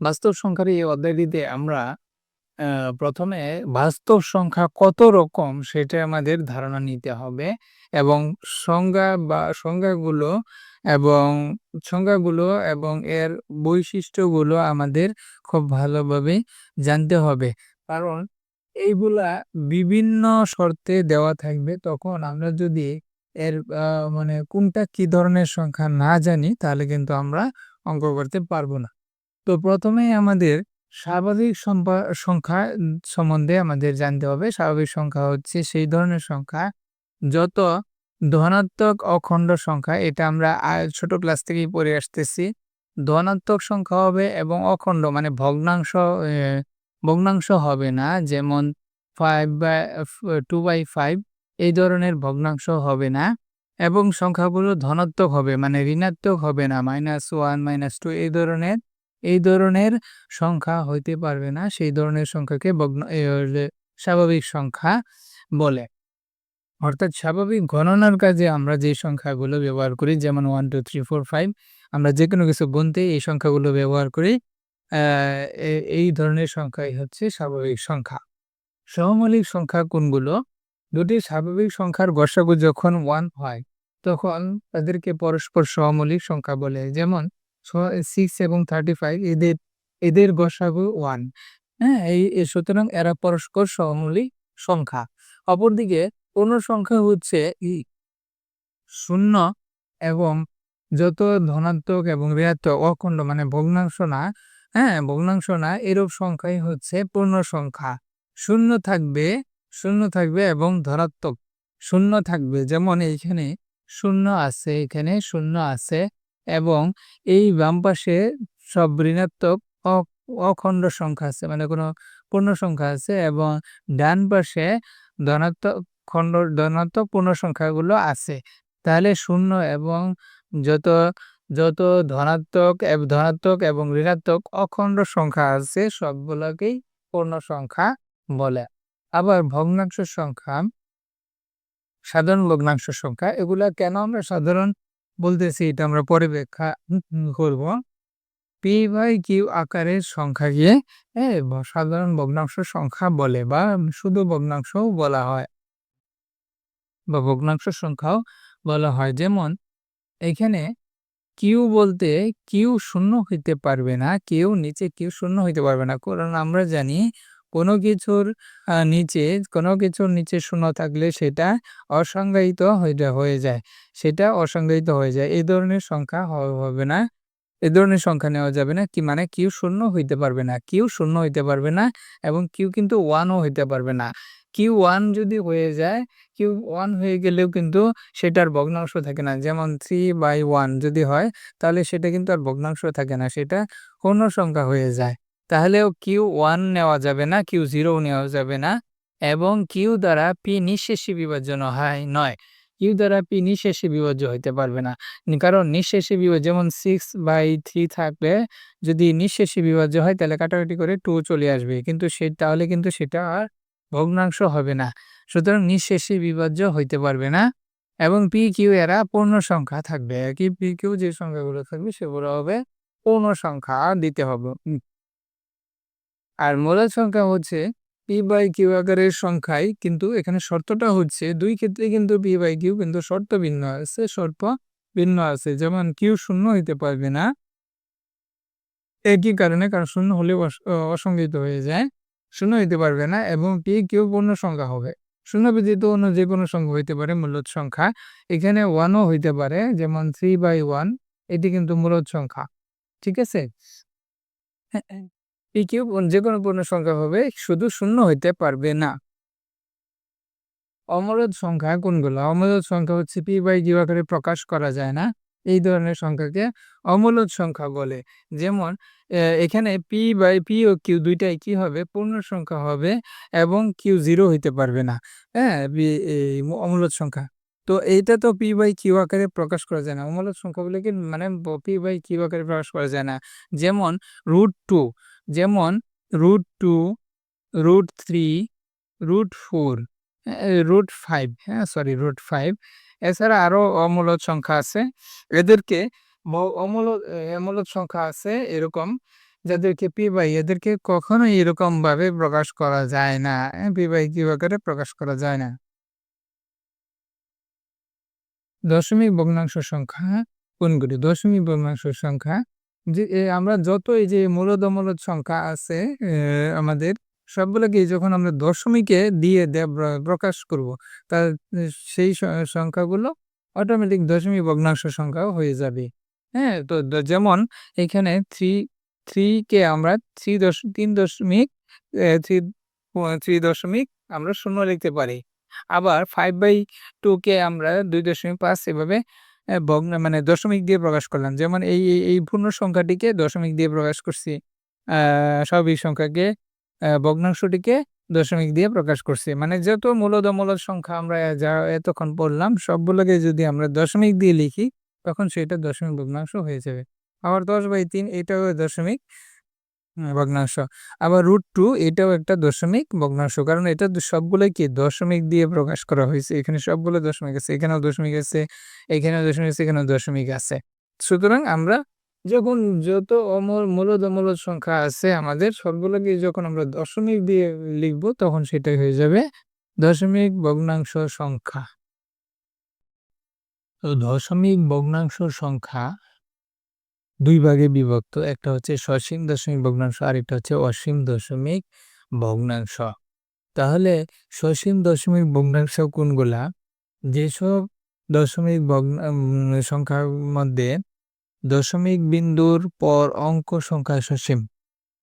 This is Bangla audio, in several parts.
বাস্তব সংখ্যার এই অধ্যায়টিতে আমরা প্রথমে বাস্তব সংখ্যা কত রকম সেটা আমাদের ধারণা নিতে হবে এবং সংজ্ঞা বা সংজ্ঞাগুলো এবং সংজ্ঞাগুলো এবং এর বৈশিষ্ট্যগুলো আমাদের খুব ভালোভাবে জানতে হবে। কারণ এইগুলা বিভিন্ন শর্তে দেওয়া থাকবে তখন আমরা যদি এর মানে কোনটা কি ধরনের সংখ্যা না জানি, তাহলে কিন্তু আমরা অঙ্ক করতে পারব না। তো প্রথমেই আমাদের স্বাভাবিক সংখ্যা সম্বন্ধে আমাদের জানতে হবে। স্বাভাবিক সংখ্যা হচ্ছে সেই ধরনের সংখ্যা যত ধনাত্মক অখণ্ড সংখ্যা এটা আমরা ছোট ক্লাস থেকেই পড়ে আসতেছি। ধনাত্মক সংখ্যা হবে এবং অখণ্ড মানে ভগ্নাংশ ভগ্নাংশ হবে না। যেমন ফাইভ বা টু বাই ফাইভ এই ধরনের ভগ্নাংশ হবে না এবং সংখ্যাগুলো ধনাত্মক হবে মানে ঋণাত্মক হবে না। -1, -2 এই ধরনের এই ধরনের সংখ্যা হইতে পারবে না। সেই ধরনের সংখ্যাকে ভগ্ন স্বাভাবিক সংখ্যা বলে। অর্থাৎ স্বাভাবিক গণনার কাজে আমরা যে সংখ্যাগুলো ব্যবহার করি যেমন 1, 2, 3, 4, 5 আমরা যেকোনো কিছু গুনতে এই সংখ্যাগুলো ব্যবহার করি। এই ধরনের সংখ্যাই হচ্ছে স্বাভাবিক সংখ্যা। সহমৌলিক সংখ্যা কোনগুলো? দুটি স্বাভাবিক সংখ্যার গসাগু যখন ওয়ান হয় তখন তাদেরকে পরস্পর সহমৌলিক সংখ্যা বলে। যেমন 6 এবং 35 এদের এদের গসাগু ওয়ান হ্যাঁ? এই সুতরাং এরা পরস্পর সহমৌলিক সংখ্যা। অপরদিকে পূর্ণ সংখ্যা হচ্ছে ই 0 এবং যত ধনাত্মক এবং ঋণাত্মক অখণ্ড মানে ভগ্নাংশ না, হ্যাঁ? ভগ্নাংশ না এরূপ সংখ্যাই হচ্ছে পূর্ণ সংখ্যা। শূন্য থাকবে শূন্য থাকবে এবং ধনাত্মক শূন্য থাকবে। যেমন এইখানে শূন্য আছে, এখানে শূন্য আছে এবং এই বাম পাশে সব ঋণাত্মক অখণ্ড সংখ্যা আছে। মানে কোনো পূর্ণ সংখ্যা আছে এবং ডান পাশে ধনাত্মক খণ্ড, ধনাত্মক পূর্ণ সংখ্যাগুলো আছে। তাহলে শূন্য এবং যত যত ধনাত্মক ধনাত্মক এবং ঋণাত্মক অখণ্ড সংখ্যা আছে সবগুলোকেই পূর্ণ সংখ্যা বলে। আবার ভগ্নাংশ সংখ্যা, সাধারণ ভগ্নাংশ সংখ্যা, এগুলা কেন আমরা সাধারণ বলতেছি এটা আমরা পরে ব্যাখ্যা করব। p/q আকারের সংখ্যাকে সাধারণ ভগ্নাংশ সংখ্যা বলে বা শুধু ভগ্নাংশও বলা হয়। বা, ভগ্নাংশ সংখ্যাও বলা হয়। যেমন, এখানে q বলতে q শূন্য হইতে পারবে না। কেউ নিচে q শূন্য হইতে পারবে না। কারণ আমরা জানি কোনো কিছুর নিচে কোনো কিছুর নিচে শূন্য থাকলে সেটা অসংজ্ঞায়িত হয়ে যায়। সেটা অসংজ্ঞায়িত হয়ে যায়। এই ধরনের সংখ্যা হবে না। এ ধরনের সংখ্যা নেওয়া যাবে না। কি মানে q শূন্য হইতে পারবে না। q শূন্য হইতে পারবে না এবং q কিন্তু ওয়ানও হইতে পারবে না। q 1 যদি হয়ে যায়, কিউ ওয়ান হয়ে গেলেও কিন্তু সেটার ভগ্নাংশ থাকে না। যেমন 3/1 যদি হয় তাহলে সেটা কিন্তু আর ভগ্নাংশ থাকে না। সেটা পূর্ণ সংখ্যা হয়ে যায়। তাহলেও কিউ ওয়ান নেওয়া যাবে না, কিউ 0 ও নেওয়া যাবে না এবং কিউ দ্বারা পি নিঃশেষে বিভাজ্য হয় নয়। কিউ দ্বারা পি নিঃশেষী বিভাজ্য হইতে পারবে না। কারণ নিঃশেষী বিভাজ্য যেমন 6/3 থাকলে যদি নিঃশেষে বিভাজ্য হয় তাহলে কাটাকাটি করে 2 চলে আসবে। কিন্তু সে তাহলে কিন্তু সেটা আর ভগ্নাংশ হবে না। সুতরাং নিঃশেষে বিভাজ্য হইতে পারবে না এবং পি কিউ এরা পূর্ণ সংখ্যা থাকবে। কি p, q যে সংখ্যাগুলো থাকবে সেগুলো হবে পূর্ণ সংখ্যা দিতে হবে। আর মূলদ সংখ্যা হচ্ছে পি বাই কিউ আকারের সংখ্যায়, কিন্তু এখানে শর্তটা হচ্ছে দুই ক্ষেত্রে কিন্তু পি বাই কিউ কিন্তু শর্ত ভিন্ন আছে, শর্ত ভিন্ন আছে। যেমন q শূন্য হইতে পারবে না। একই কারণে কারণ শূন্য হলে অস অসংজ্ঞায়িত হয়ে যায়। শূন্য হইতে পারবে না এবং পি কিউ পূর্ণ সংখ্যা হবে। শূন্য ব্যতীত অন্য যে কোনো সংখ্যা হইতে পারে মূলদ সংখ্যা। এখানে ওয়ানও হইতে পারে, যেমন 3/1 এটি কিন্তু মূলদ সংখ্যা। ঠিক আছে? হ্যাঁ, হ্যাঁ। যে কোনো পূর্ণ সংখ্যা হবে শুধু শূন্য হইতে পারবে না। অমূলদ সংখ্যা কোনগুলো? অমূলদ সংখ্যা হচ্ছে p/q আকারে প্রকাশ করা যায় না। এই ধরনের সংখ্যাকে অমূলদ সংখ্যা বলে। যেমন এখানে p/p ও কিউ ২ টাই কি হবে? পূর্ণ সংখ্যা হবে এবং q 0 হইতে পারবে না। হ্যাঁ? অমূলদ সংখ্যা। তো এইটা তো p/q আকারে প্রকাশ করা যায় না। অমূলদ সংখ্যাগুলোকে মানে পি p/q আকারে প্রকাশ করা যায় না। যেমন √2 যেমন √2, √3, √4, রুট √5 হ্যাঁ? সরি রুট ফাইভ এছাড়া আরও অমূলদ সংখ্যা আছে। এদেরকে ব অমূলদ সংখ্যা আছে এরকম যাদেরকে বিবাহী এদেরকে কখনোই এরকমভাবে প্রকাশ করা যায় না। হ্যাঁ, বিবাহী করে প্রকাশ করা যায় না। দশমিক ভগ্নাংশ সংখ্যা কোনগুলি? দশমিক ভগ্নাংশ সংখ্যা যে আমরা যত এই যে মূলদ অমূলদ সংখ্যা আছে আমাদের সবগুলোকে যখন আমরা দশমিকে দিয়ে প্রকাশ করব, তা সেই সংখ্যাগুলো অটোমেটিক দশমিক ভগ্নাংশ সংখ্যাও হয়ে যাবে। হ্যাঁ তো যেমন এখানে থ্রি থ্রি কে আমরা থ্রি দশ, তিন দশমিক থ্রি থ্রি দশমিক আমরা শূন্য লিখতে পারি। আবার ফাইভ বাই টু কে আমরা দুই দশমিক পাঁচ এভাবে ভগ্ন মানে দশমিক দিয়ে প্রকাশ করলাম। যেমন এই এই পূর্ণ সংখ্যাটিকে দশমিক দিয়ে প্রকাশ করছি। স্বাভাবিক সংখ্যাকে ভগ্নাংশটিকে দশমিক দিয়ে প্রকাশ করছি। মানে যত মূলত মূলদ সংখ্যা আমরা যা, এতক্ষণ পড়লাম, সবগুলোকে যদি আমরা দশমিক দিয়ে লিখি, তখন সেটা দশমিক ভগ্নাংশ হয়ে যাবে। আবার দশ বাই তিন, এটাও দশমিক ভগ্নাংশ। আবার রুট টু এটাও একটা দশমিক ভগ্নাংশ। কারণ এটা সবগুলোই কি দশমিক দিয়ে প্রকাশ করা হয়েছে। এখানে সবগুলো দশমিক আছে, এখানেও দশমিক আছে, এখানেও দশমিক আছে, এখানেও দশমিক আছে। সুতরাং আমরা যখন যত অমল, মূলদ অমূলদ সংখ্যা আছে আমাদের, সবগুলোকে যখন আমরা দশমিক দিয়ে লিখব, তখন সেটাই হয়ে যাবে দশমিক ভগ্নাংশ সংখ্যা। তো দশমিক ভগ্নাংশ সংখ্যা দুই ভাগে বিভক্ত। একটা হচ্ছে সসীম দশমিক ভগ্নাংশ আর একটা হচ্ছে অসীম দশমিক ভগ্নাংশ। তাহলে সসীম দশমিক ভগ্নাংশ কোনগুলা? যেসব দশমিক ভগ্ন সংখ্যার মধ্যে দশমিক বিন্দুর পর অঙ্ক সংখ্যা সসীম,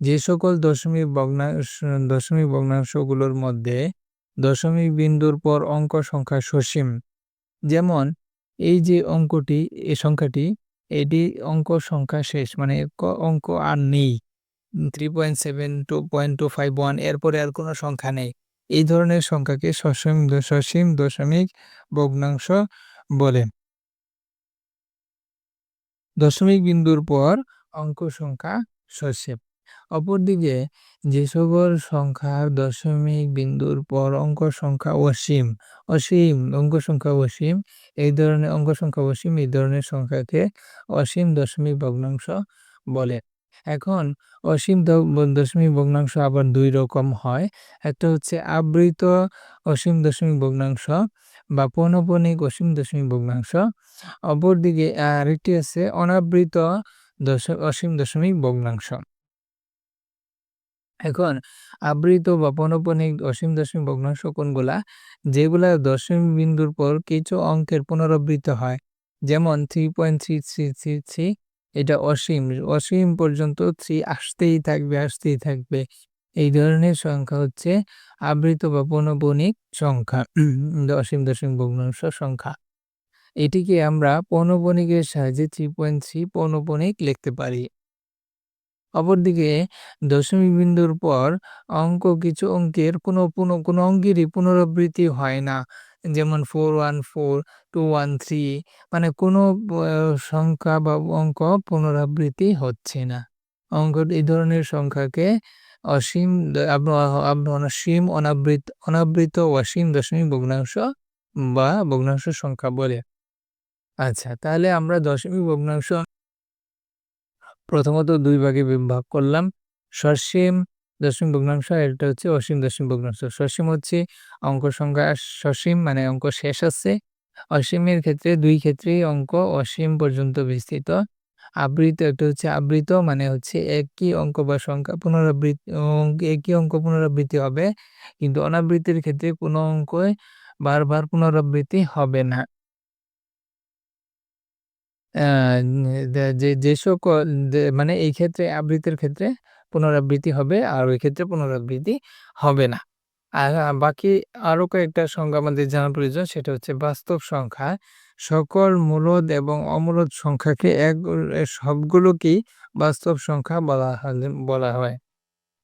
যে সকল দশমিক ভগ্নাংশ, দশমিক ভগ্নাংশগুলোর মধ্যে দশমিক বিন্দুর পর অঙ্ক সংখ্যা সসীম। যেমন এই যে অঙ্কটি, এই সংখ্যাটি এটি অঙ্ক সংখ্যা শেষ মানে অঙ্ক আর নেই। Three point seven two point two five one এরপরে আর কোনো সংখ্যা নেই। এই ধরনের সংখ্যাকে সসীম সসীম দশমিক, ভগ্নাংশ বলে। দশমিক বিন্দুর পর অঙ্ক সংখ্যা সসীম। অপরদিকে যে সকল সংখ্যার দশমিক বিন্দুর পর অঙ্ক সংখ্যা অসীম অসীম, অঙ্ক সংখ্যা অসীম, এই ধরনের অঙ্ক সংখ্যা অসীম, এই ধরনের সংখ্যাকে অসীম দশমিক ভগ্নাংশ বলে। এখন অসীম দশমিক ভগ্নাংশ আবার দুই রকম হয়। একটা হচ্ছে আবৃত অসীম দশমিক ভগ্নাংশ বা পৌনপনিক অসীম দশমিক ভগ্নাংশ। অপরদিকে আরেকটি আছে অনাবৃত দশ অসীম দশমিক ভগ্নাংশ। এখন আবৃত বা পনপনিক অসীম দশমিক ভগ্নাংশ কোনগুলা যেগুলা দশমিক বিন্দুর পর কিছু অঙ্কের পুনরাবৃত্ত হয়। যেমন three point three three three three এটা অসীম অসীম পর্যন্ত থ্রি আসতেই থাকবে আসতেই থাকবে। এই ধরনের সংখ্যা হচ্ছে আবৃত বা পৌনপনিক সংখ্যা অসীম দশমিক ভগ্নাংশ সংখ্যা। এটিকে আমরা পৌনপনিকের সাহায্যে থ্রি পয়েন্ট থ্রি পৌনপনিক লিখতে পারি। অপরদিকে দশমিক বিন্দুর পর অঙ্ক কিছু অঙ্কের কোনো পুনো, কোনো অঙ্কেরই পুনরাবৃত্তি হয় না। যেমন four one four, two one three মানে কোনো সংখ্যা বা অঙ্ক পুনরাবৃত্তি হচ্ছে না। অঙ্ক এই ধরনের সংখ্যাকে অসীম অসীম অনাবৃত অনাবৃত অসীম দশমিক ভগ্নাংশ বা ভগ্নাংশ সংখ্যা বলে। আচ্ছা তাহলে আমরা দশমিক ভগ্নাংশ প্রথমত দুই ভাগে ভাগ করলাম। সসীম দশমিক ভগ্নাংশ, এটা হচ্ছে অসীম দশমিক ভগ্নাংশ। সসীম হচ্ছে অঙ্ক সংখ্যা সসীম মানে অঙ্ক শেষ আছে। অসীমের ক্ষেত্রে দুই ক্ষেত্রেই অঙ্ক অসীম পর্যন্ত বিস্তৃত। আবৃত একটা হচ্ছে আবৃত মানে হচ্ছে একই অঙ্ক বা সংখ্যা পুনরাবৃত্তি একই অঙ্ক পুনরাবৃত্তি হবে। কিন্তু অনাবৃত্তির ক্ষেত্রে কোনো অঙ্কই বারবার পুনরাবৃত্তি হবে না। যে যে সকল মানে এই ক্ষেত্রে, আবৃত্তির ক্ষেত্রে পুনরাবৃত্তি হবে আর ওই ক্ষেত্রে পুনরাবৃত্তি হবে না। আর বাকি আরও কয়েকটা সংখ্যা আমাদের জানা প্রয়োজন, সেটা হচ্ছে বাস্তব সংখ্যা। সকল মূলদ এবং অমূলদ সংখ্যাকে এক সবগুলোকেই বাস্তব সংখ্যা বলা বলা হয়।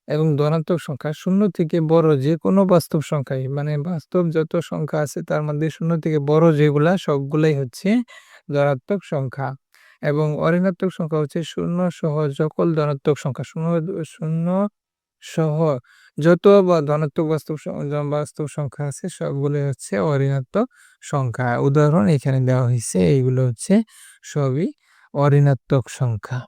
এবং ধনাত্মক সংখ্যা শূন্য থেকে বড় যে কোনো বাস্তব সংখ্যাই মানে বাস্তব যত সংখ্যা আছে তার মধ্যে শূন্য থেকে বড় যেগুলা, সবগুলাই হচ্ছে ধনাত্মক সংখ্যা এবং অঋণাত্মক সংখ্যা হচ্ছে শূন্য সহ সকল ধনাত্মক সংখ্যা। শূন্য শূন্য সহ যত বা ধনাত্মক বাস্তব বাস্তব সংখ্যা আছে সবগুলো হচ্ছে অঋণাত্মক সংখ্যা। উদাহরণ এখানে দেওয়া হয়েছে এইগুলো হচ্ছে সবই অঋণাত্মক সংখ্যা।